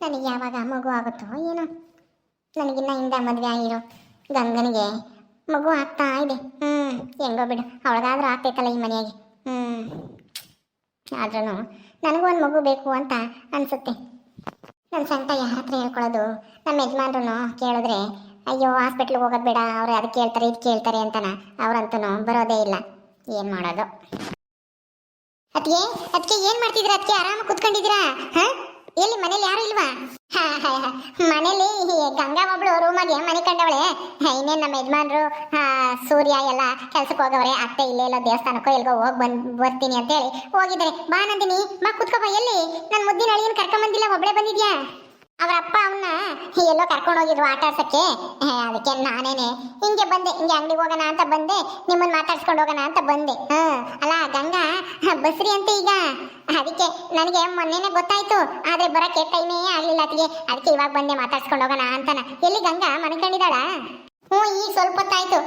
ನನಗೆ ಯಾವಾಗ ಮಗು ಆಗುತ್ತೋ ಏನೋ. ನನಗಿನ್ನ ಹಿಂದೆ ಮದುವೆ ಆಗಿರೋ ಗಂಗನಿಗೆ ಮಗು ಆಗ್ತಾ ಇದೆ. ಹ್ಞೂ ಹೆಂಗೋ ಬಿಡು. ಅವಳಗಾದ್ರೂ ಆಗ್ತೈತಲ್ಲ ಈ ಮನೆಯಾಗೆ. ಹ್ಞೂ ಆದ್ರೂ ನನಗೂ ಒಂದು ಮಗು ಬೇಕು ಅಂತ ಅನಿಸುತ್ತೆ. ನನ್ನ ಸಂತ ಯಾರ ಹತ್ರ ಹೇಳ್ಕೊಳ್ಳೋದು? ನಮ್ಮ ಯಜಮಾನ್ರು ಕೇಳಿದ್ರೆ, ಅಯ್ಯೋ ಹಾಸ್ಪಿಟ್ಲಿಗೆ ಹೋಗೋದು ಬೇಡ. ಅವ್ರು ಅದಕ್ಕೆ ಕೇಳ್ತಾರೆ, ಇದು ಕೇಳ್ತಾರೆ ಅಂತನ. ಅವ್ರಂತೂ ಬರೋದೇ ಇಲ್ಲ. ಏನು ಮಾಡೋದು? ಅದಕ್ಕೆ ಅದಕ್ಕೆ ಏನು ಮಾಡ್ತಿದ್ದೀರಾ ಅದಕ್ಕೆ ಆರಾಮ ಕುತ್ಕೊಂಡಿದ್ದೀರಾ ಹಾ? ಎಲ್ಲಿ, ಮನೇಲಿ ಯಾರು ಇಲ್ವಾ. ಮನೇಲಿ ಗಂಗಾ ಒಬ್ಳು ರೂಮಾಗೆ ಮನೆ ಕಂಡವಳೆ. ಇನ್ನೇನು ನಮ್ಮ ಯಜಮಾನ್ರು ಸೂರ್ಯ ಎಲ್ಲ ಕೆಲ್ಸಕ್ಕೆ ಹೋಗವ್ರೆ, ಅತ್ತೆ ಇಲ್ಲೇ ಎಲ್ಲ ದೇವಸ್ಥಾನಕ್ಕೋ ಎಲ್ಗೋ ಹೋಗಿ ಬಂದ್, ಬರ್ತೀನಿ ಅಂತ ಹೇಳಿ ಹೋಗಿದ್ದಾರೆ. ಬಾ ನಂದಿನಿ ಮಾ ಕುತ್ಕೋಬಾ ಎಲ್ಲಿ? ನನ್ನ ಮುದ್ದಿನ ಅಳಿಯನ್ ಕರ್ಕೊಂಬಂದಿಲ್ಲ, ಒಬ್ಳೆ ಬಂದಿದ್ಯಾ? ಅವ್ರ ಅಪ್ಪ ಅವನ್ನ ಎಲ್ಲೋ ಕರ್ಕೊಂಡು ಹೋಗಿದ್ರು ಆಟ ಆಡ್ಸಕ್ಕೆ. ಅದಕ್ಕೆ ನಾನೇನೆ. ಹಿಂಗೆ ಬಂದೆ. ಹಿಂಗೆ ಅಂಗಡಿಗೆ ಹೋಗೋಣ ಅಂತ ಬಂದೆ. ನಿಮ್ಮನ್ನ ಮಾತಾಡ್ಸ್ಕೊಂಡು ಹೋಗೋಣ ಅಂತ ಬಂದೆ. ಹಾ, ಅಲ್ಲ, ಗಂಗಾ, ಬಸ್ರಿ ಅಂತ ಈಗ. ಅದಕ್ಕೆ ನನಗೆ ಮೊನ್ನೆನೆ ಗೊತ್ತಾಯ್ತು. ಆದ್ರೆ ಬರಕ್ಕೆ ಟೈಮೇ ಆಗ್ಲಿಲ್ಲ ಅದಕ್ಕೆ ಅದಕ್ಕೆ ಇವಾಗ ಬಂದೆ ಮಾತಾಡ್ಸ್ಕೊಂಡು ಹೋಗೋಣ ಅಂತನ. ಎಲ್ಲಿ ಗಂಗಾ? ಮನ್ಕೊಂಡಿದ್ದಾಳ ಹ್ಞೂ ಈಗ ಸ್ವಲ್ಪ ಹೊತ್ತಾಯ್ತು.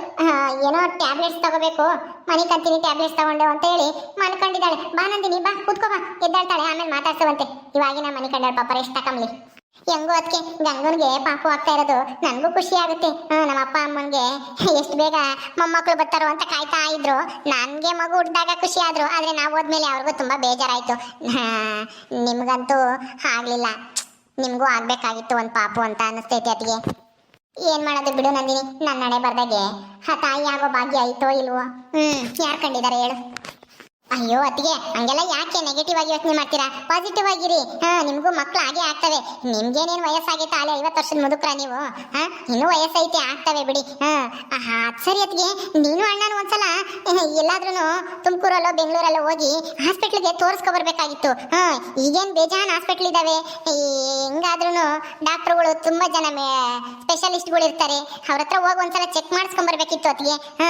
ಏನೋ ಟ್ಯಾಬ್ಲೆಟ್ಸ್ ತಗೋಬೇಕು. ಮನೆ ಕಂತೀನಿ ಟ್ಯಾಬ್ಲೆಟ್ಸ್ ತಗೊಂಡೆ ಅಂತ ಹೇಳಿ ಮನ್ಕೊಂಡಿದ್ದಾಳೆ. ಬಾ ನಂದಿನಿ, ಬಾ, ಕೂತ್ಕೋ, ಬಾ. ಎದ್ದಾಳ್ತಾಳೆ, ಆಮೇಲೆ ಮಾತಾಡ್ಸುವಂತೆ ಇವಾಗಿನ ಮನೆ ಕಂಡಾಳ ಪಾಪ ರೆಸ್ಟ್ ತಕೊಂಬ್ಲಿ. ಹೆಂಗೋ ಅದಕ್ಕೆ ಗಂಗನ್ಗೆ ಪಾಪು ಆಗ್ತಾ ಇರೋದು. ನನಗೂ ಖುಷಿ ಆಗುತ್ತೆ. ನಮ್ಮ ಅಪ್ಪ ಅಮ್ಮನ್ಗೆ. ಎಷ್ಟು ಬೇಗ ಮೊಮ್ಮಕ್ಕಳು ಬರ್ತಾರೋ ಅಂತ ಕಾಯ್ತಾ ಇದ್ರು. ನನಗೆ ಮಗು ಹುಟ್ಟಿದಾಗ ಖುಷಿ ಆದ್ರು. ಆದ್ರೆ ನಾವು ಹೋದ್ಮೇಲೆ ಅವ್ರಿಗೂ ತುಂಬಾ ಬೇಜಾರಾಯ್ತು. ನಿಮ್ಗಂತೂ ಆಗ್ಲಿಲ್ಲ. ನಿಮ್ಗೂ ಆಗ್ಬೇಕಾಗಿತ್ತು ಒಂದು ಪಾಪು ಅಂತ ಅನ್ನಿಸ್ತೈತಿ ಅದಕ್ಕೆ ಏನ್ ಮಾಡೋದು ಬಿಡು ನಂದಿನಿ. ನನ್ನ ನಡೆ ಬರ್ದಾಗೆ. ಆ ತಾಯಿ ಆಗೋ ಭಾಗ್ಯ ಆಯ್ತೋ ಇಲ್ವೋ? ಹ್ಮ್, ಯಾರು ಕಂಡಿದ್ದಾರೆ ಹೇಳು. ಅಯ್ಯೋ ಅತ್ತಿಗೆ ಹಂಗೆಲ್ಲ ಯಾಕೆ ನೆಗೆಟಿವ್ ಆಗಿ ಯೋಚನೆ ಮಾಡ್ತೀರಾ? ಪಾಸಿಟಿವ್ ಆಗಿರಿ. ಹಾ ನಿಮಗೂ ಮಕ್ಳು ಹಾಗೆ ಆಗ್ತವೆ. ನಿಮ್ಗೇನೇನು ವಯಸ್ಸಾಗೈತೆ ಆಲೆ ಐವತ್ತು ವರ್ಷದ ಮುದುಕ್ರ ನೀವು? ಹಾ ಇನ್ನೂ ವಯಸ್ಸೈತೆ ಆಗ್ತವೆ ಬಿಡಿ. ಹಾ ಆಹಾ, ಸರಿ ಅತ್ತಿಗೆ. ನೀನು ಅಣ್ಣನ ಒಂದ್ಸಲ ಎಲ್ಲಾದ್ರೂ ತುಮಕೂರಲ್ಲೋ ಬೆಂಗಳೂರಲ್ಲೋ ಹೋಗಿ ಹಾಸ್ಪಿಟ್ಲಿಗೆ ತೋರಿಸ್ಕೊಬರ್ಬೇಕಾಗಿತ್ತು. ಹಾ ಈಗೇನು ಬೇಜಾನ್ ಹಾಸ್ಪಿಟ್ಲ್ ಇದ್ದಾವೆ ಹೆಂಗಾದ್ರೂ ಡಾಕ್ಟ್ರುಗಳು ತುಂಬ ಜನ ಸ್ಪೆಷಲಿಸ್ಟ್ಗಳು ಇರ್ತಾರೆ ಅವ್ರ ಹತ್ರ ಹೋಗಿ ಒಂದ್ಸಲ ಚೆಕ್ ಮಾಡಿಸ್ಕೊಂಬರ್ಬೇಕಿತ್ತು ಅತ್ತಿಗೆ. ಹಾ.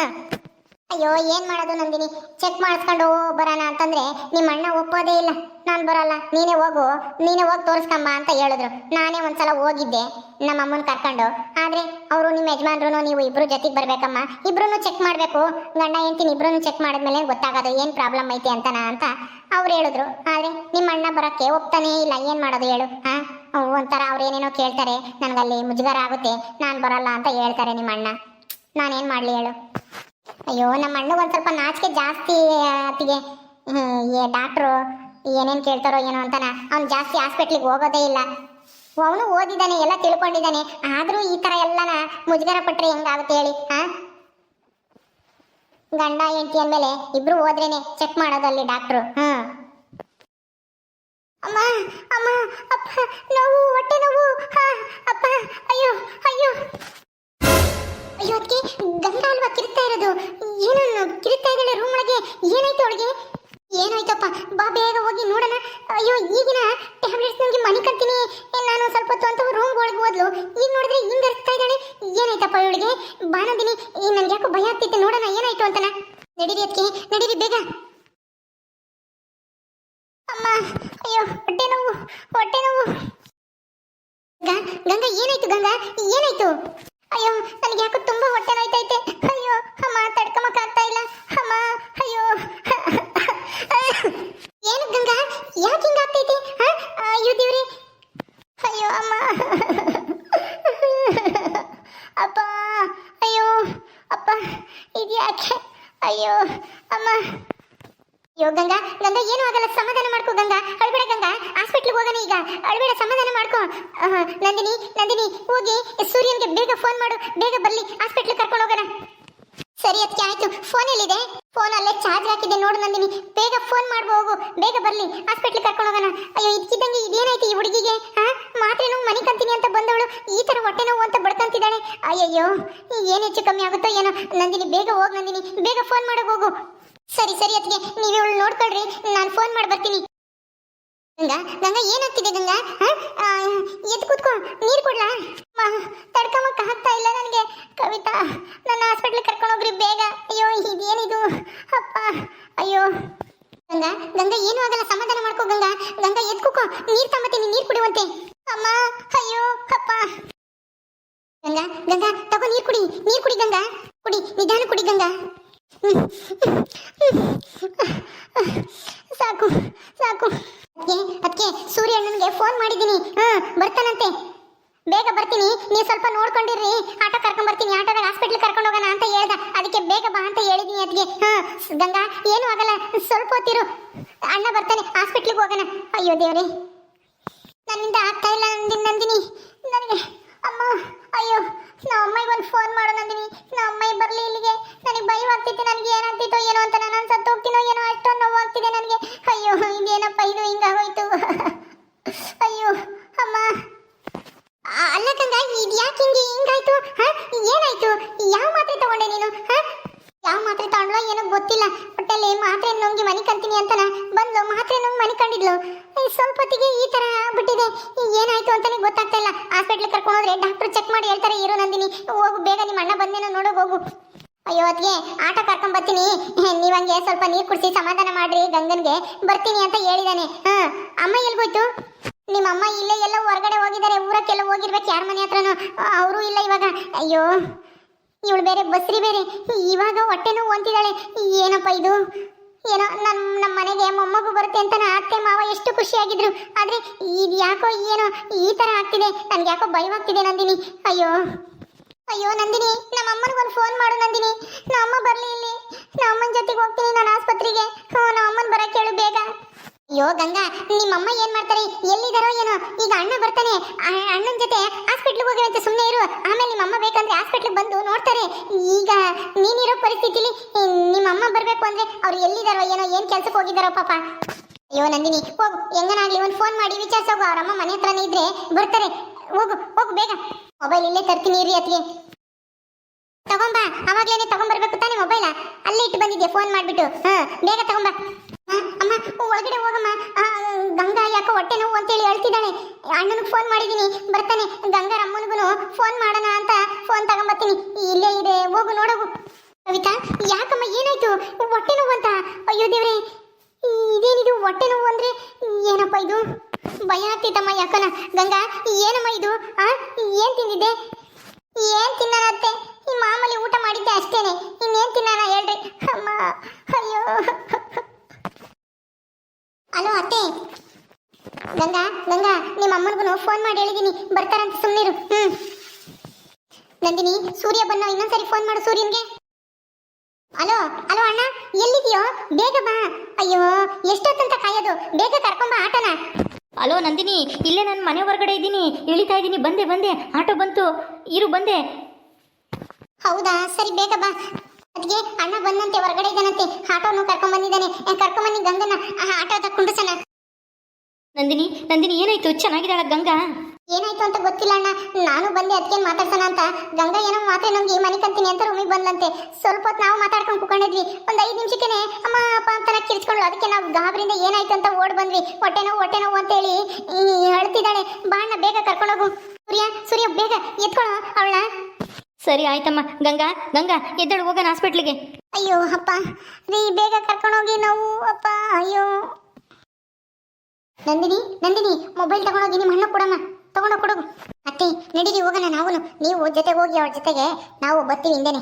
ಅಯ್ಯೋ, ಏನ್ ಮಾಡೋದು ನಂದಿನಿ? ಚೆಕ್ ಮಾಡಿಸ್ಕೊಂಡು ಬರೋಣ ಅಂತಂದ್ರೆ ನಿಮ್ಮ ಅಣ್ಣ ಒಪ್ಪೋದೇ ಇಲ್ಲ. ನಾನು ಬರಲ್ಲ. ನೀನೇ ಹೋಗು. ನೀನೇ ಹೋಗಿ ತೋರಿಸ್ಕೊಂಬ ಅಂತ ಹೇಳಿದ್ರು. ನಾನೇ ಒಂದ್ಸಲ ಹೋಗಿದ್ದೆ ನಮ್ಮ ಅಮ್ಮನ ಕರ್ಕೊಂಡು. ಆದ್ರೆ ಅವರು ನಿಮ್ಮ ಯಜಮಾನ್ರು ನೀವು ಇಬ್ರು ಜೊತೆಗೆ ಬರ್ಬೇಕಮ್ಮ. ಇಬ್ರು ಚೆಕ್ ಮಾಡಬೇಕು. ಗಂಡ, ಹೆಂಡ್ತೀನಿ ಇಬ್ರು ಚೆಕ್ ಮಾಡಿದ್ಮೇಲೆ ಗೊತ್ತಾಗೋದು ಏನ್ ಪ್ರಾಬ್ಲಮ್ ಐತೆ ಅಂತನ ಅಂತ ಅವ್ರು ಹೇಳಿದ್ರು. ಆದ್ರೆ ನಿಮ್ಮ ಅಣ್ಣ ಬರಕ್ಕೆ ಒಪ್ತಾನೇ ಇಲ್ಲ. ಏನ್ ಮಾಡೋದು ಹೇಳು ಹಾ ಒಂಥರ ಅವ್ರು ಏನೇನೋ ಕೇಳ್ತಾರೆ. ನನಗಲ್ಲಿ ಮುಜುಗರ ಆಗುತ್ತೆ. ನಾನು ಬರಲ್ಲ ಅಂತ ಹೇಳ್ತಾರೆ ನಿಮ್ಮ ಅಣ್ಣ. ನಾನೇನ್ ಮಾಡ್ಲಿ ಹೇಳು. ಅಯ್ಯೋ, ನಮ್ಮ ಅಣ್ಣ ಒಂದು ಸ್ವಲ್ಪ ನಾಚಿಕೆ ಜಾಸ್ತಿ ಅತ್ತಿಗೆ. ಡಾಕ್ಟ್ರು ಏನೇನು ಕೇಳ್ತಾರೋ ಏನೋ ಅಂತಾನ. ಅವ್ನು ಜಾಸ್ತಿ ಹಾಸ್ಪಿಟ್ಲಿಗೆ ಹೋಗೋದೇ ಇಲ್ಲ. ಅವನು ಓದಿದ್ದಾನೆ ಎಲ್ಲ ತಿಳ್ಕೊಂಡಿದ್ದಾನೆ ಆದರೂ ಈ ಥರ ಎಲ್ಲನ ಮುಜುಗರ ಪಟ್ರೆ ಹೆಂಗಾಗುತ್ತೆ ಹೇಳಿ ಹಾ ಗಂಡ, ಹೆಂಡತಿ ಅಂದಮೇಲೆ ಇಬ್ರು ಹೋದ್ರೇನೆ ಚೆಕ್ ಮಾಡೋದಲ್ಲಿ ಡಾಕ್ಟ್ರು ಹಾ ಅಮ್ಮ ಅಮ್ಮ, ಅಪ್ಪ, ನೋವು, ಹೊಟ್ಟೆ ನೋವು. ಏನನ್ನು ಕಿರ್ತಾ ಇದ್ದಾಳೆ ರೂಮ್ ಒಳಗೆ? ಏನಾಯ್ತು ಅವಳಿಗೆ? ಏನಾಯ್ತಪ್ಪ? ಬಾ, ಬೇಗ ಹೋಗಿ ನೋಡೋಣ. ಅಯ್ಯೋ, ಈಗಿನ ಟ್ಯಾಬ್ಲೆಟ್ಸ್ ನನಗೆ ಮನೆ ಕಂತೀನಿ ನಾನು ಸ್ವಲ್ಪ ಹೊತ್ತು ಅಂತ ರೂಮ್ ಒಳಗೆ ಹೋದ್ಲು. ಈಗ ನೋಡಿದ್ರೆ ಹಿಂಗೆ ಇರ್ತಾ ಇದ್ದಾಳೆ. ಏನಾಯ್ತಪ್ಪ ಇವಳಿಗೆ? ಬಾನಂದಿನಿ ನನಗೆ ಯಾಕೋ ಭಯ ಆಗ್ತಿತ್ತು. ನೋಡೋಣ, ಏನಾಯ್ತು ಅಂತನ? ನಡೀರಿ ಅದಕ್ಕೆ ನಡೀರಿ, ಬೇಗ. ಅಮ್ಮ, ಅಯ್ಯೋ, ಹೊಟ್ಟೆ ನೋವು ಹೊಟ್ಟೆ ನೋವು. ಗಂಗಾ, ಏನಾಯ್ತು ಗಂಗಾ? ಏನಾಯ್ತು? ಅಯ್ಯೋ ನನಗೆ ಯಾಕೋ ತುಂಬಾ ಹೊಟ್ಟೆ ನೋಯ್ತೈತೆ ಅಯ್ಯೋ ಅಮ್ಮ ತಡ್ಕಮಕ್ ಆಗ್ತಾ ಇಲ್ಲ ಅಮ್ಮ ಅಯ್ಯೋ ಏನು ಗಂಗಾ ಯಾಕೆ ಹಿಂಗ ಆಗ್ತೈತೆ ಹ? ಅಯ್ಯೋ ದೇವ್ರಿ ಅಯ್ಯೋ ಅಮ್ಮ ಅಪ್ಪ ಅಯ್ಯೋ ಅಪ್ಪ ಇದ್ಯಾಕೆ ಅಯ್ಯೋ, ಅಮ್ಮ. ಅಯ್ಯೋ, ಗಂಗಾ ಗಂಗಾ, ಏನು ಆಗಲ್ಲ. ಸಮಾಧಾನ ಮಾಡ್ಕೋ, ಗಂಗಾ. ಅಳ್ಬೇಡ, ಗಂಗಾ. ಹಾಸ್ಪಿಟ್ಲಿಗೆ ಹೋಗೋಣ ಈಗ. ಅಳ್ಬೇಡ, ಸಮಾಧಾನ ಮಾಡ್ಕೋ. ನಂದಿನಿ ನಂದಿನಿ, ಹೋಗಿ. ಸೂರ್ಯನ್ಗೆ ಬೇಗ ಫೋನ್ ಮಾಡು. ಬೇಗ ಬರ್ಲಿ. ಹಾಸ್ಪಿಟ್ಲಿಗೆ ಕರ್ಕೊಂಡು ಹೋಗೋಣ. ಸರಿ ಅದಕ್ಕೆ ಆಯ್ತು. ಫೋನ್ ಎಲ್ಲಿದೆ? ಫೋನ್ ಅಲ್ಲೇ ಚಾರ್ಜ್ ಹಾಕಿದೆ ನೋಡು ನಂದಿನಿ, ಬೇಗ ಫೋನ್ ಮಾಡ್ಬೋ, ಹೋಗು. ಬೇಗ ಬರ್ಲಿ. ಹಾಸ್ಪಿಟ್ಲ್ ಕರ್ಕೊಂಡು ಹೋಗೋಣ. ಅಯ್ಯೋ ಇದಕ್ಕಿದ್ದಂಗೆ ಇದೇನಾಯ್ತು ಈ ಹುಡುಗಿಗೆ? ಹಾ ಮಾತ್ರೆ ನೋವು, ಮನೆ ಕಂತೀನಿ ಅಂತ ಬಂದವಳು. ಈ ತರ ಹೊಟ್ಟೆ ನೋವು ಅಂತ ಬಡ್ಕಂತಿದ್ದಾಳೆ ಅಯ್ಯಯ್ಯೋ, ಏನು ಹೆಚ್ಚು ಕಮ್ಮಿ ಆಗುತ್ತೋ ಏನೋ. ನಂದಿನಿ, ಬೇಗ ಹೋಗಿ ನಂದಿನಿ. ಬೇಗ ಫೋನ್ ಮಾಡೋಕೆ ಹೋಗು. ಸರಿ ಸರಿ ಅದಕ್ಕೆ ನೀವು ಇವಳು ನೋಡ್ಕೊಳ್ರಿ. ನಾನು ಫೋನ್ ಮಾಡಿ ಬರ್ತೀನಿ. ಗಂಗಾ ಗಂಗಾ, ಏನಾಗ್ತಿದೆ ಗಂಗಾ? ಎದ್ದು ಕೂತ್ಕೋ, ನೀರು ಕೊಡ್ಲಾ? ತಡ್ಕಮಕ್ಕ ಆಗ್ತಾ ಇಲ್ಲ ನನಗೆ. ಕವಿತಾ, ನನ್ನ ಹಾಸ್ಪಿಟ್ಲಿಗೆ ಕರ್ಕೊಂಡು ಹೋಗ್ರಿ ಬೇಗ. ಅಯ್ಯೋ, ಇದೇನಿದು? ಅಪ್ಪ, ಅಯ್ಯೋ. ಗಂಗಾ ಗಂಗಾ, ಏನು ಆಗಲ್ಲ. ಸಮಾಧಾನ ಮಾಡ್ಕೋ ಗಂಗಾ. ಗಂಗಾ, ಎದ್ದು ಕೂಕೋ ನೀರು ತಗೊಂಬತ್ತೀನಿ ನೀರು ಕುಡಿಯುವಂತೆ. ಅಮ್ಮ, ಅಯ್ಯೋ, ಅಪ್ಪ. ಗಂಗಾ ಗಂಗಾ, ತಗೋ ನೀರು ಕುಡಿ. ನೀರು ಕುಡಿ ಗಂಗಾ. ಕುಡಿ, ನಿಧಾನ ಕುಡಿ ಗಂಗಾ. ಸಾಕು ಸಾಕು. ಅದಕ್ಕೆ ಸೂರ್ಯ ನನಗೆ ಫೋನ್ ಮಾಡಿದ್ದೀನಿ. ಹ್ಮ್ ಬರ್ತಾನಂತೆ. ಬೇಗ ಬರ್ತೀನಿ. ನೀವು ಸ್ವಲ್ಪ ನೋಡ್ಕೊಂಡಿರ್ರಿ. ಆಟೋ ಕರ್ಕೊಂಡ್ ಬರ್ತೀನಿ. ಆಟೋದಾಗ ಹಾಸ್ಪಿಟ್ಲ್ ಕರ್ಕೊಂಡು ಹೋಗೋಣ ಅಂತ ಹೇಳ್ದ. ಅದಕ್ಕೆ ಬೇಗ ಬಾ ಅಂತ ಹೇಳಿದೀನಿ ಅದಕ್ಕೆ ಹಾ ಗಂಗಾ, ಏನು ಆಗಲ್ಲ. ಸ್ವಲ್ಪ ಹೊತ್ತಿರು. ಅಣ್ಣ ಬರ್ತಾನೆ. ಹಾಸ್ಪಿಟ್ಲಿಗೆ ಹೋಗೋಣ. ಅಯ್ಯೋ ದೇವ್ರೆ. ನನ್ನಿಂದ ಆಗ್ತಾ ಇಲ್ಲ ನಂದಿನಿ. ನನಗೆ ಅಮ್ಮ, ಅಯ್ಯೋ, ನಮ್ಮ ಅಮ್ಮಗೆ ಒಂದು ಫೋನ್ ಮಾಡು ನಂದಿನಿ ನಮ್ಮ ಅಮ್ಮಗೆ ಬರಲಿ ಇಲ್ಲಿಗೆ. ನನಗೆ ಭಯವಾಗ್ತಿತ್ತು ನನಗೆ ಏನಾಗ್ತಿತ್ತು ಏನೋ ಅಂತ. ನಾನು ಸತ್ತು ಹೋಗ್ತೀನೋ ಏನೋ ಅಷ್ಟೊಂದು ನೋವಾಗ್ತಿದೆ ನನಗೆ. ಅಯ್ಯೋ, ಇದೇನಪ್ಪ, ಇದು ಹಿಂಗಾಗೋಯ್ತು. ಅಯ್ಯೋ, ಅಮ್ಮ. ಅಲ್ಲ ಕಂದ ಇದು ಯಾಕೆ ಹಿಂಗೆ ಹಿಂಗಾಯ್ತು? ಏನಾಯ್ತು? ಯಾವ ಮಾತ್ರೆ ತಗೊಂಡೆ ನೀನು? ಯಾವ ಮಾತ್ರೆ ತಗೊಂಡ್ಲೋ ಏನೋ ಗೊತ್ತಿಲ್ಲ. ಒಟ್ಟಲ್ಲಿ ಮಾತ್ರೆ ನುಂಗಿ ಮನೆ ಕಂತೀನಿ ಅಂತನ ಬಂದ್ಲು. ಮಾತ್ರೆ ನುಂಗಿ ಮನೆ ಕಂಡಿದ್ಲು. ಸ್ವಲ್ಪ ಹೊತ್ತಿಗೆ ಈ ತರ ಆಗ್ಬಿಟ್ಟಿದೆ. ಏನಾಯ್ತು ಅಂತಾನೆ ಗೊತ್ತಾಗ್ತಾ ಇಲ್ಲ. ಹಾಸ್ಪಿಟ್ಲ್ ಕರ್ಕೊಂಡು ಹೋದ್ರೆ ಡಾಕ್ಟರ್ ಚೆಕ್ ಮಾಡಿ ಹೇಳ್ತಾರೆ, ಇರು ನಂದಿನಿ, ಹೋಗು, ಬೇಗ ನಿಮ್ಮ ಅಣ್ಣ ಬಂದೇನೋ ನೋಡೋ ಹೋಗು. ಅಯ್ಯೋ ಅದ್ಗೆ ಆಟ ಕರ್ಕೊಂಡ್ ಬರ್ತೀನಿ. ನೀವ್ ಹಂಗೆ ಸ್ವಲ್ಪ ನೀರ್ ಕುಡಿಸಿ ಸಮಾಧಾನ ಮಾಡ್ರಿ, ಗಂಗನ್ಗೆ. ಬರ್ತೀನಿ ಅಂತ ಹೇಳಿದಾನೆ. ಹಾ, ಅಮ್ಮ ಎಲ್ಗೋಯ್ತು? ನಿಮ್ಮ ಅಮ್ಮ ಇಲ್ಲೇ ಎಲ್ಲ ಹೊರಗಡೆ ಹೋಗಿದ್ದಾರೆ, ಊರಕ್ಕೆಲ್ಲ ಹೋಗಿರ್ಬೇಕು, ಯಾರ ಮನೆ ಹತ್ರನು? ಅವರು ಇಲ್ಲ ಇವಾಗ. ಅಯ್ಯೋ, ಇವಳು ಬೇರೆ, ಬಸ್ರಿ ಬೇರೆ. ಇವಾಗ ಹೊಟ್ಟೆನೂ ನೋವು ಅಂತಿದ್ದಾಳೆ. ಏನಪ್ಪ ಇದು? ಏನೋ ನಮ್ಮ ನಮ್ಮ ಮನೆಗೆ ಮೊಮ್ಮಗು ಬರುತ್ತೆ ಅಂತ ನಾ ಅತ್ತೆ ಮಾವ ಎಷ್ಟು ಖುಷಿಯಾಗಿದ್ರು. ಆದ್ರೆ ಇದು ಯಾಕೋ ಏನೋ ಈ ತರ ಆಗ್ತಿದೆ. ನನ್ಗೆ ಯಾಕೋ ಭಯವಾಗ್ತಿದೆ ನಂದಿನಿ. ಅಯ್ಯೋ. ಅಯ್ಯೋ ನಂದಿನಿ, ನಮ್ಮ ಅಮ್ಮನಿಗೆ ಒಂದು ಫೋನ್ ಮಾಡು ನಂದಿನಿ. ನಮ್ಮ ಅಮ್ಮ ಬರ್ಲಿ ಇಲ್ಲಿ. ನಮ್ಮ ಅಮ್ಮನ ಜೊತೆಗೆ ಹೋಗ್ತೀನಿ ನಾನು ಆಸ್ಪತ್ರೆಗೆ. ಹ್ಞೂ, ನಮ್ಮ ಅಮ್ಮನ ಬರ ಹೇಳು ಬೇಗ. ಅಯ್ಯೋ ಗಂಗಾ, ನಿಮ್ಮಮ್ಮ ಏನ್ ಮಾಡ್ತಾರೆ? ಎಲ್ಲಿದ್ದಾರೋ ಏನೋ. ಈಗ ಅಣ್ಣ ಬರ್ತಾನೆ. ಅಣ್ಣನ ಜೊತೆ ಹಾಸ್ಪಿಟ್ಲಿಗೆ ಹೋಗಿರಂತೆ ಸುಮ್ಮನೆ ಇರು. ಆಮೇಲೆ ನಿಮ್ಮಮ್ಮ ಬೇಕಂದ್ರೆ ಹಾಸ್ಪಿಟ್ಲಿಗೆ ಬಂದು ನೋಡ್ತಾರೆ. ಈಗ ನೀನಿರೋ ಪರಿಸ್ಥಿತಿಲಿ ಬರ್ಬೇಕು ಅಂದ್ರೆ ಅವ್ರು ಎಲ್ಲಿದಾರೋ ಏನೋ, ಏನ್ ಕೆಲ್ಸಕ್ಕೆ ಹೋಗಿದಾರೋ ಪಾಪ. ಅಯ್ಯೋ ನಂದಿನಿ, ಹೋಗು. ಹೆಂಗನಾಗ್ಲಿ ಒಂದು ಫೋನ್ ಮಾಡಿ ವಿಚಾರಿಸೋಗು. ಅವ್ರ ಅಮ್ಮ ಮನೆ ಹತ್ರನೇ ಇದ್ರೆ ಬರ್ತಾರೆ. ಹೋಗು ಹೋಗು ಬೇಗ. ಮೊಬೈಲ್ ಇಲ್ಲೇ ತರ್ತೀನಿ ಇರಿ ಅತ್ಗೆ ತಗೊಂಬ. ಅವಾಗ್ಲೇನೆ ತಗೊಂಬರ್ಬೇಕು ತಾನೇ ಮೊಬೈಲ ಅಲ್ಲೇ ಇಟ್ಟು ಬಂದಿದ್ದೆ ಫೋನ್ ಮಾಡ್ಬಿಟ್ಟು? ಹಾ, ಬೇಗ ತಗೊಂಬ. ಅಮ್ಮ ಒಳಗಡೆ ಹೋಗಮ್ಮ. ಗಂಗಾ ಯಾಕೋ ಹೊಟ್ಟೆ ನೋವು ಅಂತೇಳಿ ಹೇಳ್ತಿದ್ದಾಳೆ ಅಣ್ಣನಿಗೆ ಫೋನ್ ಮಾಡಿದ್ದೀನಿ ಬರ್ತಾನೆ. ಗಂಗಾರಮ್ಮನಿಗೂ ಫೋನ್ ಮಾಡೋಣ ಅಂತ ಫೋನ್ ತಗೊಂಬರ್ತೀನಿ ಇಲ್ಲೇ ಇದೆ. ಹೋಗು, ನೋಡೋಗು. ಕವಿತಾ ಯಾಕಮ್ಮ ಏನಾಯ್ತು? ಹೊಟ್ಟೆ ನೋವು ಅಂತ? ಅಯ್ಯೋ ದೇವ್ರೆ, ಇದೇನಿದು ಹೊಟ್ಟೆ ನೋವು ಅಂದ್ರೆ ಏನಪ್ಪ ಇದು? ಭಯ ಆಗ್ತಿತ್ತಮ್ಮ ಯಾಕನ? ಗಂಗಾ, ಏನಮ್ಮ ಇದು? ಆ, ಏನ್ ತಿಂದಿದ್ದೆ? ಏನ್ ತಿನ್ನತ್ತೆ ಈ ಮಾಮೂಲಿ ಊಟ ಮಾಡಿದ್ದೆ ಅಷ್ಟೇನೆ. ಇನ್ನೇನ್ ತಿನ್ನಾನ ಹೇಳ್ರಿ. ಅಮ್ಮ, ಅಯ್ಯೋ. ಹಲೋ ಅತ್ತೆ. ಗಂಗಾ ಗಂಗಾ, ನಿಮ್ಮ ಅಮ್ಮನಿಗೂ ಫೋನ್ ಮಾಡಿ ಹೇಳಿದೀನಿ. ಬರ್ತಾರಂತ ಸುಮ್ಮನಿರು ಹ್ಮ್. ನಂದಿನಿ, ಸೂರ್ಯ ಬನ್ನ ಇನ್ನೊಂದ್ಸರಿ ಫೋನ್ ಮಾಡು ಸೂರ್ಯನ್ಗೆ. ಹಲೋ ಹಲೋ ಅಣ್ಣ ಎಲ್ಲಿದೆಯೋ ಬೇಗ ಬಾ. ಅಯ್ಯೋ, ಎಷ್ಟೊತ್ತಂತ ಕಾಯೋದು? ಬೇಗ ಕರ್ಕೊಂಬ ಆಟನ. ಹಲೋ ನಂದಿನಿ, ಇಲ್ಲೇ ನಾನು ಮನೆ ಹೊರಗಡೆ ಇದ್ದೀನಿ. ಇಳಿತಾ ಇದ್ದೀನಿ. ಬಂದೆ ಬಂದೆ. ಆಟೋ ಬಂತು. ಇರು, ಬಂದೆ. ಹೌದಾ? ಸರಿ, ಬೇಗ ಬಾ. ಅದಕ್ಕೆ ಅಣ್ಣ ಬಂದಂತೆ, ಹೊರಗಡೆ ಇದ್ದಾನಂತೆ. ಆಟೋನು ಕರ್ಕೊಂಡ್ ಬಂದಿದ್ದಾನೆ. ಕರ್ಕೊಂಡ್ ಬನ್ನಿ ಗಂಗನ. ಆಟೋ ತಕ್ಕೊಂಡು ಸಣ್ಣ ನಂದಿನಿ ನಂದಿನಿ, ಏನಾಯ್ತು? ಚೆನ್ನಾಗಿದ್ದಾಳ ಗಂಗಾ? ಏನಾಯ್ತು ಅಂತ ಗೊತ್ತಿಲ್ಲ ಅಣ್ಣ. ನಾನು ಬಂದೆ ಅದಕ್ಕೆ ಮಾತಾಡ್ಸೋಣ ಅಂತ. ಗಂಗಾ ಏನೋ ಮಾತ್ರ ನಮ್ಗೆ ಮನೆ ಕಂತೀನಿ ಅಂತ ರೂಮಿಗೆ ಬಂದಂತೆ ಸ್ವಲ್ಪ ಹೊತ್ತು ನಾವು ಮಾತಾಡ್ಕೊಂಡು ಕುಕೊಂಡಿದ್ವಿ ಒಂದು ಐದು ನಿಮಿಷಕ್ಕೆ ಅಮ್ಮ ಅಪ್ಪ ಅಂತ ಕಿರ್ಚ್ಕೊಂಡ್ಳು ಅದಕ್ಕೆ ನಾವು ಗಾಬರಿಂದ ಏನಾಯ್ತು ಅಂತ ಓಡ್ ಬಂದ್ವಿ. ಹೊಟ್ಟೆ ನೋವು ಹೊಟ್ಟೆ ನೋವು ಅಂತ ಹೇಳಿ ಹೇಳ್ತಿದ್ದಾಳೆ ಬಾಣ್ಣ ಬೇಗ ಕರ್ಕೊಂಡೋಗು ಸೂರ್ಯ ಸೂರ್ಯ ಬೇಗ ಎತ್ಕೊಳ್ಳೋ ಅವಳ ಸರಿ ಆಯ್ತಮ್ಮ. ಗಂಗಾ ಗಂಗಾ ಎದ್ದಳು ಹೋಗೋಣ ಹಾಸ್ಪಿಟ್ಲಿಗೆ ಅಯ್ಯೋ ಅಪ್ಪ. ರೀ ಬೇಗ ಕರ್ಕೊಂಡೋಗಿ ನಾವು ಅಪ್ಪ. ಅಯ್ಯೋ. ನಂದಿನಿ ನಂದಿನಿ ಮೊಬೈಲ್ ತಗೊಂಡೋಗಿ ನಿಮ್ಮ ಹಣ್ಣು ಕೊಡಮ್ಮ. ತಗೊಂಡೋಗಿ ಕೊಡು. ಅತ್ತಿ, ನಡೀರಿ, ಹೋಗೋಣ ನಾವು ನೀವು ಜೊತೆ ಹೋಗಿ ಅವ್ರ ಜೊತೆಗೆ ನಾವು ಬರ್ತೀವಿ ಹಿಂದೆನೆ.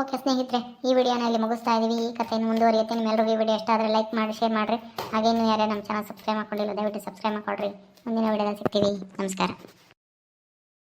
ಓಕೆ ಸ್ನೇಹಿತರೆ, ಈ ವಿಡಿಯೋನ ಇಲ್ಲಿ ಮುಗಿಸ್ತಾ ಇದೀವಿ. ಈ ಕಥೆಯನ್ನು ಮುಂದುವರಿಯುತ್ತೆ. ನಿಮ್ಮೆಲ್ಲರಿಗೂ ಈ ವಿಡಿಯೋ ಇಷ್ಟ ಆದರೆ ಲೈಕ್ ಮಾಡಿ, ಶೇರ್ ಮಾಡಿರಿ. ಹಾಗೇನು ಯಾರೇ ನಮ್ಮ ಚಾನಲ್ ಸಬ್ಸ್ಕ್ರೈಬ್ ಮಾಡ್ಕೊಂಡಿಲ್ಲ ದಯವಿಟ್ಟು ಸಬ್ಸ್ಕ್ರೈಬ್ ಮಾಡ್ಕೊಳ್ರಿ. ಮುಂದಿನ ವಿಡಿಯೋದಲ್ಲಿ ಸಿಗ್ತೀವಿ. ನಮಸ್ಕಾರ.